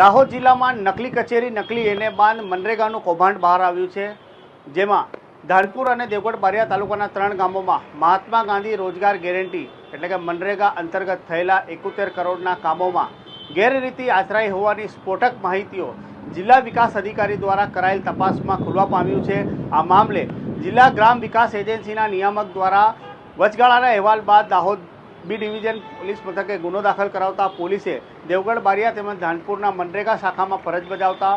દાહોદ જિલ્લામાં નકલી કચેરી, નકલી એને બાંધ મનરેગાનું કૌભાંડ બહાર આવ્યું છે. જેમાં ધાનપુર અને દેવગઢ બારિયા તાલુકાના ત્રણ ગામોમાં મહાત્મા ગાંધી રોજગાર ગેરંટી એટલે કે મનરેગા અંતર્ગત થયેલા એકોતેર કરોડના કામોમાં ગેરરીતિ આચરાઈ હોવાની સ્ફોટક માહિતીઓ જિલ્લા વિકાસ અધિકારી દ્વારા કરાયેલ તપાસમાં ખુલવા પામ્યું છે. આ મામલે જિલ્લા ગ્રામ વિકાસ એજન્સીના નિયામક દ્વારા વચગાળાના અહેવાલ બાદ દાહોદ બી ડિવિઝન પોલીસ મથકે ગુનો દાખલ કરાવતા પોલીસે દેવગઢ બારિયા તેમજ ધાનપુરના મનરેગા શાખામાં ફરજ બજાવતા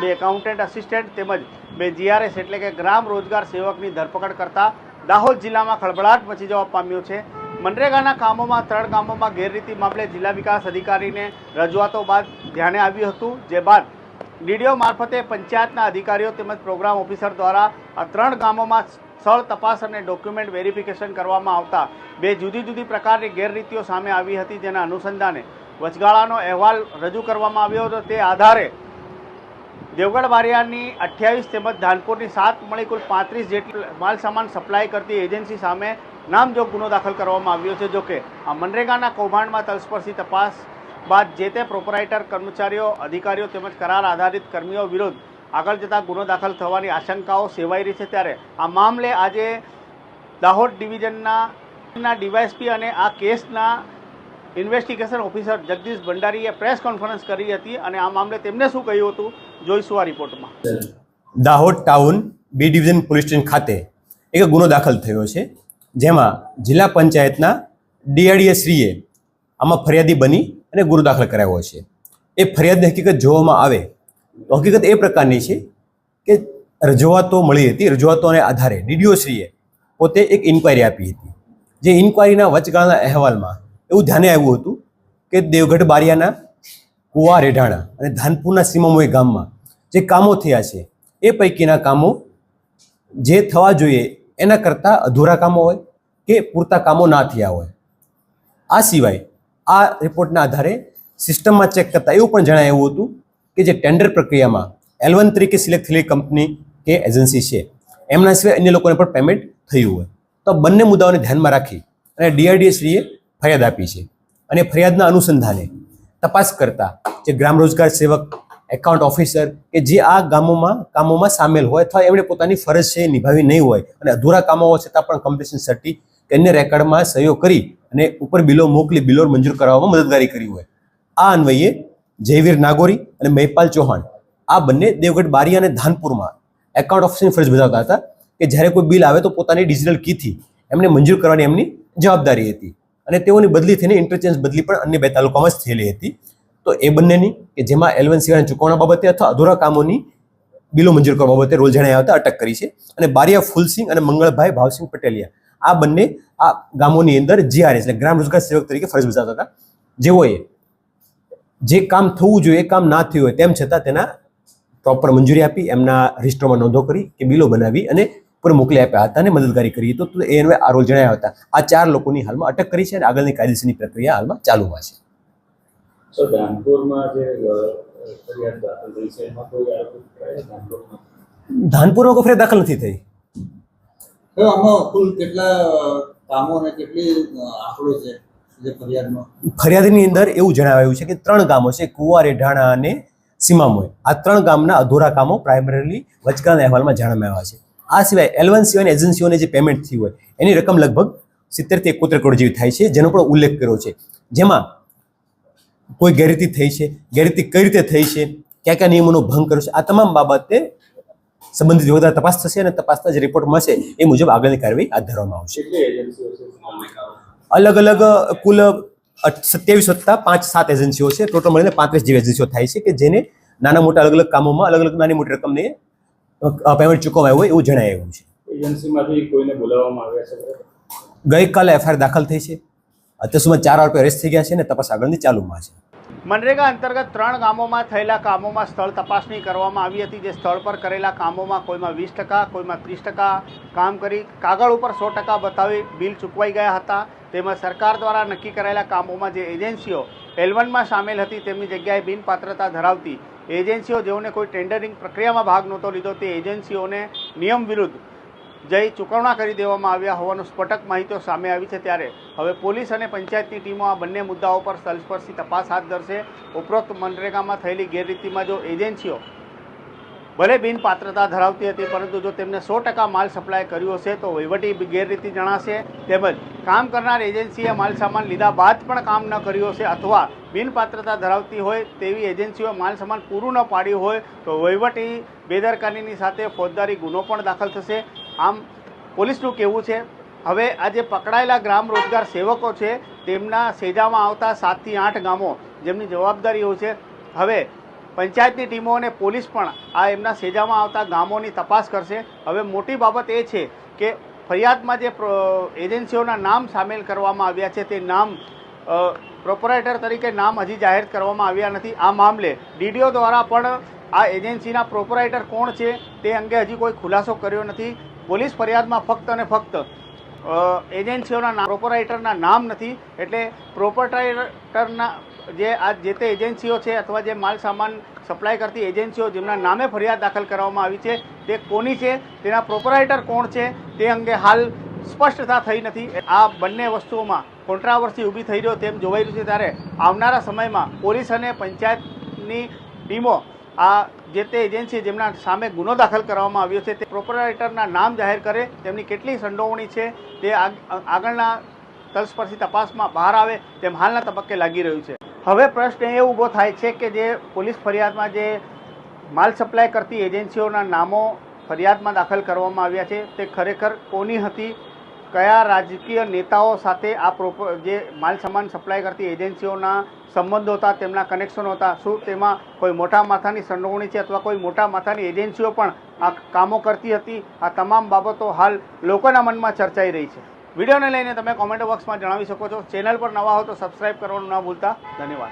બે એકાઉન્ટન્ટ અસિસ્ટન્ટ તેમજ બે જીઆરએસ એટલે કે ગ્રામ રોજગાર સેવકની ધરપકડ કરતા દાહોદ જિલ્લામાં ખળભળાટ મચી જવા પામ્યો છે. મનરેગાના કામોમાં, ત્રણ ગામોમાં ગેરરીતિ મામલે જિલ્લા વિકાસ અધિકારીને રજૂઆતો બાદ ધ્યાને આવ્યું હતું. જે બાદ ડીડીઓ મારફતે પંચાયતના અધિકારીઓ તેમજ પ્રોગ્રામ ઓફિસર દ્વારા આ ત્રણ ગામોમાં સ્થળ તપાસ અને ડોક્યુમેન્ટ વેરિફિકેશન કરવામાં આવતા બે જુદી જુદી પ્રકારની ગેરરીતિઓ સામે આવી હતી જેના અનુસંધાને વચગાળાનો અહેવાલ રજૂ કરવામાં આવ્યો હતો. તે આધારે દેવગઢ બારિયાની અઠ્યાવીસ તેમજ ધાનપુરની સાત મળી કુલ પાંત્રીસ જેટલી માલસામાન સપ્લાય કરતી એજન્સી સામે નામજોગ ગુનો દાખલ કરવામાં આવ્યો છે. જોકે આ મનરેગાના કૌભાંડમાં તલસ્પર્શી તપાસ બાદ જે તે પ્રોપરાઇટર કર્મચારીઓ, અધિકારીઓ તેમજ કરાર આધારિત કર્મીઓ વિરુદ્ધ આગળ જતાં ગુનો દાખલ થવાની આશંકાઓ સેવાઈ રહી છે ત્યારે આ મામલે આજે દાહોદ ડિવિઝનના ડીવાયસપી અને આ કેસના ઇન્વેસ્ટિગેશન ઓફિસર જગદીશ ભંડારીએ પ્રેસ કોન્ફરન્સ કરી હતી અને આ મામલે તેમને શું કહ્યું હતું જોઈશું આ રિપોર્ટમાં. Dahod town B division police station ખાતે એક ગુનો દાખલ થયો છે, જેમાં જિલ્લા પંચાયતના ડીઆરડીએશ્રીએ આમાં ફરિયાદી બની અને ગુનો દાખલ કરાવ્યો છે. એ ફરિયાદની હકીકત જોવામાં આવે હકીકત એ પ્રકારની છે કે રજૂઆતો મળી હતી, રજૂઆતોને આધારે ડીડીઓ શ્રીએ પોતે એક ઇન્ક્વાયરી આપી હતી. જે ઇન્ક્વાયરીના વચગાળાના અહેવાલમાં એવું ધ્યાને આવ્યું હતું કે દેવગઢ બારિયાના, કુવા રેઢાણા અને ધાનપુરના સીમામોય ગામમાં જે કામો થયા છે, એ પૈકીના કામો જે થવા જોઈએ એના કરતાં અધૂરા કામો હોય કે પૂરતા કામો ના થયા હોય. આ સિવાય આ રિપોર્ટના આધારે સિસ્ટમમાં ચેક કરતાં એવું પણ જણાવ્યું હતું કે જે ટેન્ડર પ્રક્રિયામાં એલવન તરીકે સિલેક્ટ થયેલી કંપની કે એજન્સી છે, એમના સિવાય અન્ય લોકોને પણ પેમેન્ટ થયું હોય. તો બંને મુદ્દાઓને ધ્યાનમાં રાખી અને ડીઆરડીએસડીએ ફરિયાદ આપી છે અને ફરિયાદના અનુસંધાને તપાસ કરતા જે ગ્રામ રોજગાર સેવક એકાઉન્ટ ઓફિસર કે જે આ ગામોમાં, કામોમાં સામેલ હોય અથવા એમણે પોતાની ફરજ છે નિભાવી નહીં હોય અને અધૂરા કામો હોવા છતાં પણ કમ્પિટિશન સર્ટી કે અન્ય રેકર્ડમાં સહયોગ કરી અને ઉપર બિલો મોકલી બિલો મંજૂર કરાવવામાં મદદગારી કરી હોય. આ અન્વયે જયવીર નાગોરી અને મહિપાલ ચૌહાણ. આ બંને દેવગઢ બારી અને ધાનપુરમાં એકાઉન્ટ ઓફિસની ફરજ બજાવતા હતા કે જ્યારે કોઈ બિલ આવે તો પોતાની ડિજિટલ કીથી એમને મંજૂર કરવાની એમની જવાબદારી હતી. અને તેઓની બદલી થઈને ઇન્ટરચેન્જ બદલી પણ અન્ય બે તાલુકામાં જ થયેલી હતી. તો એ બંનેની કે જેમાં એલવન સિવાયના ચૂકવણા બાબતે અથવા અધૂરા કામોની બિલો મંજૂર કરવા બાબતે રોલ જણાયા હતા, અટક કરી છે. અને બારિયા ફૂલસિંહ અને મંગળભાઈ ભાવસિંહ પટેલિયા. આ બંને આ ગામોની અંદર જીઆરએસ એટલે ગ્રામ રોજગાર સેવક તરીકે ફરજ બજાવતા હતા. જેઓએ જે કામ થવું જોઈએ એ કામ ના થયું હોય તેમ છતાં તેના પ્રોપર મંજૂરી આપી એમના રજિસ્ટરમાં નોંધો કરી કે બિલો બનાવી અને ઉપર મોકલી આપ્યા હતા અને મદદગારી કરી. તો એ અન્વયે આ રોલ જણાવ્યા હતા. આ ચાર લોકોની હાલમાં અટક કરી છે અને આગળની કાયદેસરની પ્રક્રિયા હાલમાં ચાલુમાં છે. ધાનપુરમાં કોઈ ફરિયાદ દાખલ નથી થઈ. આમાં કુલ કેટલા કામો અને કેટલી આંકડો છે? ફરિયાદની અંદર એવું જણાવાયું છે કે ત્રણ ગામો છે કુવા રેઢાણા અને સીમામોય આ ત્રણ ગામના અધૂરા કામો પ્રાઇમરીલી વચગાળાના અહેવાલમાં જાણવામાં આવ્યા છે. આ સિવાય એલવન સિવાયની એજન્સીઓને જે પેમેન્ટ થયું હોય એની રકમ લગભગ સિત્તેરથી એકોતેર કરોડ જેવી થાય છે જેનો પણ ઉલ્લેખ કર્યો છે. જેમાં કોઈ ગેરરીતિ થઈ છે ગેરરીતિ કઈ રીતે થઈ છે કયા કયા નિયમોનો ભંગ કર્યો છે આ તમામ બાબતે સંબંધિત વધારે તપાસ થશે અને તપાસના જે રિપોર્ટ મળશે એ મુજબ આગળની કાર્યવાહી હાથ ધરવામાં આવશે. છે? અલગ અલગ કુલ સત્યાવીસ વત્તા પાંચ સાત એજન્સીઓ છે. ટોટલ મળીને પાંત્રીસ જેવી એજન્સીઓ થાય છે કે જેને નાના મોટા અલગ અલગ કામોમાં અલગ અલગ નાની મોટી રકમને પેમેન્ટ ચૂકવવામાં હોય એવું જણાવ્યું છે. એજન્સીમાંથી કોઈને બોલાવવામાં આવ્યા છે ગઈકાલે એફઆઈઆર દાખલ થઈ છે. અત્યાર સુધીમાં ચાર આરોપી અરેસ્ટ થઈ ગયા છે અને તપાસ આગળની ચાલુમાં છે. મનરેગા અંતર્ગત ત્રણ ગામોમાં થયેલા કામોમાં સ્થળ તપાસણી કરવામાં આવી હતી. જે સ્થળ પર કરેલા કામોમાં કોઈમાં વીસ ટકા, કોઈમાં ત્રીસ ટકા કામ કરી કાગળ ઉપર સો ટકા બતાવી બિલ ચૂકવાઈ ગયા હતા. તેમજ સરકાર દ્વારા નક્કી કરાયેલા કામોમાં જે એજન્સીઓ એલવનમાં સામેલ હતી તેમની જગ્યાએ બિનપાત્રતા ધરાવતી એજન્સીઓ જેઓને કોઈ ટેન્ડરિંગ પ્રક્રિયામાં ભાગ નહોતો લીધો તે એજન્સીઓને નિયમ વિરુદ્ધ જઈ ચૂકવણા કરી દેવામાં આવ્યા હોવાનું સ્ફોટક માહિતીઓ સામે આવી છે ત્યારે. હવે પોલીસ અને પંચાયતની ટીમો આ બંને મુદ્દાઓ પર તલસ્પર્શી તપાસ હાથ ધરશે. ઉપરોક્ત મનરેગામાં થયેલી ગેરરીતિમાં જો એજન્સીઓ ભલે બિન પાત્રતા ધરાવતી હતી, પરંતુ જો તેમને સો ટકા માલ સપ્લાય કર્યો હશે, તો વહીવટી ગેરરીતિ જણાશે. તેમજ કામ કરનાર એજન્સીએ માલ સામાન લીધા બાદ પણ કામ ન કર્યું હશે અથવા બિનપાત્રતા ધરાવતી હોય તેવી એજન્સીઓ માલ સામાન પૂરું ન પાડ્યું હોય, તો વહીવટી બેદરકારીની સાથે ફોજદારી ગુનો પણ દાખલ થશે. આમ પોલીસનું કહેવું છે, હવે આ જે પકડાયેલા ગ્રામ રોજગાર સેવકો છે, તેમના સેજામાં આવતા સાતથી આઠ ગામો જેમની જવાબદારી હોય છે, હવે પંચાયતની ટીમો અને પોલીસ પણ આ એમના સેજામાં આવતા ગામોની તપાસ કરશે. હવે મોટી બાબત એ છે કે ફરિયાદમાં જે એજન્સીઓના નામ સામેલ કરવામાં આવ્યા છે, તે નામ પ્રોપરાઇટર તરીકે નામ હજી જાહેર કરવામાં આવ્યા નથી. આ મામલે ડીડીઓ દ્વારા પણ આ એજન્સીના પ્રોપરાઇટર કોણ છે, તે અંગે હજી કોઈ ખુલાસો કર્યો નથી. પોલીસ ફરિયાદમાં ફક્ત અને ફક્ત એજન્સીઓના નામ પ્રોપરાઇટરના નામ નથી, એટલે પ્રોપરાઇટરના જે આ જે તે એજન્સીઓ છે અથવા જે માલ સામાન સપ્લાય કરતી એજન્સીઓ જેમના નામે ફરિયાદ દાખલ કરવામાં આવી છે, તે કોની છે, તેના પ્રોપરાઇટર કોણ છે, તે અંગે હાલ સ્પષ્ટતા થઈ નથી. આ બંને વસ્તુઓમાં કોન્ટ્રાવર્સી ઊભી થઈ રહ્યો તેમ જોવાઈ રહ્યું છે ત્યારે આવનારા સમયમાં પોલીસ અને પંચાયતની ટીમો આ જે તે એજન્સી જેમના સામે ગુનો દાખલ કરવામાં આવ્યો છે, તે પ્રોપરાઇટરના નામ જાહેર કરે, તેમની કેટલી સંડોવણી છે, તે આગ- આગળના તલસ્પર્શી તપાસમાં બહાર આવે, તેમ હાલના તબક્કે લાગી રહ્યું છે. હવે પ્રશ્ન એ ઊભો થાય છે કે જે પોલીસ ફરિયાદમાં જે માલ સપ્લાય કરતી એજન્સીઓના નામો ફરિયાદમાં દાખલ કરવામાં આવ્યા છે, તે ખરેખર કોની હતી? કયા રાજકીય નેતાઓ સાથે આ પ્રોપ, જે માલ સામાન સપ્લાય કરતી એજન્સીઓના સંબંધો હતા, તેમના કનેક્શનો હતા, શું તેમાં કોઈ મોટા માથાની સંડોવણી છે અથવા કોઈ મોટા માથાની એજન્સીઓ પણ આ કામો કરતી હતી? આ તમામ બાબતો હાલ લોકોના મનમાં ચર્ચાઈ રહી છે. વિડીયોને લઈને તમે કોમેન્ટ બોક્સમાં જણાવી શકો છો. ચેનલ પર નવા હો તો સબસ્ક્રાઈબ કરવાનું ના ભૂલતા. ધન્યવાદ.